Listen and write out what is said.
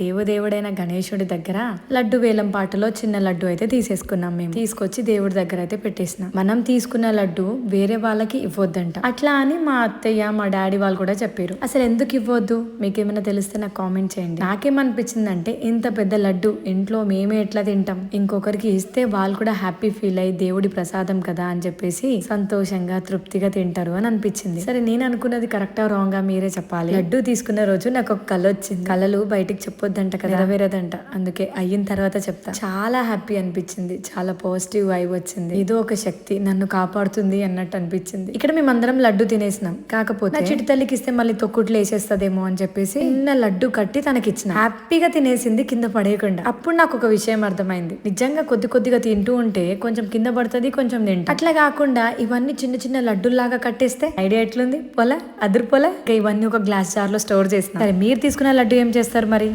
దేవదేవుడైన గణేశుడి దగ్గర లడ్డు వేలం పాటలో చిన్న లడ్డు అయితే తీసేసుకున్నాం మేము. తీసుకొచ్చి దేవుడి దగ్గర అయితే పెట్టేసినాం. మనం తీసుకున్న లడ్డు వేరే వాళ్ళకి ఇవ్వద్దంట. అట్లా అని మా అత్తయ్య మా డాడీ వాళ్ళు కూడా చెప్పారు. అసలు ఎందుకు ఇవ్వద్దు? మీకేమైనా తెలిస్తే నాకు కామెంట్ చేయండి. నాకేమనిపించిందంటే ఇంత పెద్ద లడ్డు ఇంట్లో మేమే ఎట్లా తింటాం? ఇంకొకరికి ఇస్తే వాళ్ళు కూడా హ్యాపీ ఫీల్ అయ్యి దేవుడి ప్రసాదం కదా అని చెప్పేసి సంతోషంగా తృప్తిగా తింటారు అని అనిపించింది. సరే నేను అనుకున్నది కరెక్టా రాంగ్ మీరే చెప్పాలి. లడ్డు తీసుకున్న రోజు నాకు ఒక కళ వచ్చింది కళలు బయటికి చెప్పొద్దంట కదా. నెరవేరదంట. అందుకే అయిన తర్వాత చెప్తా. చాలా హ్యాపీ అనిపించింది. చాలా పాజిటివ్ వైబ్ వచ్చింది. ఏదో ఒక శక్తి నన్ను కాపాడుతుంది అన్నట్టు అనిపించింది. ఇక్కడ మేమందరం లడ్డు తినేసినాం. కాకపోతే చిటి తల్లికి ఇస్తే మళ్ళీ తొక్కుట్లు వేసేస్తదేమో అని చెప్పేసి చిన్న లడ్డు కట్టి తనకిచ్చిన. హ్యాపీగా తినేసింది కింద పడేయకుండా. అప్పుడు నాకు ఒక విషయం అర్థమైంది. నిజంగా కొద్ది కొద్దిగా తింటూ ఉంటే కొంచెం కింద పడుతుంది కొంచెం తింటా. అట్లా కాకుండా ఇవన్నీ చిన్న చిన్న లడ్డుల్లాగా కట్టేస్తే ఐడియా ఎట్లుంది? పోలా అదిరిపోలా ఇంకా ఇవన్నీ ఒక గ్లాస్ జార్లో స్టోర్ చేసిన. సరే మీరు తీసుకున్న లడ్డు ఏం చేస్తారు మరి?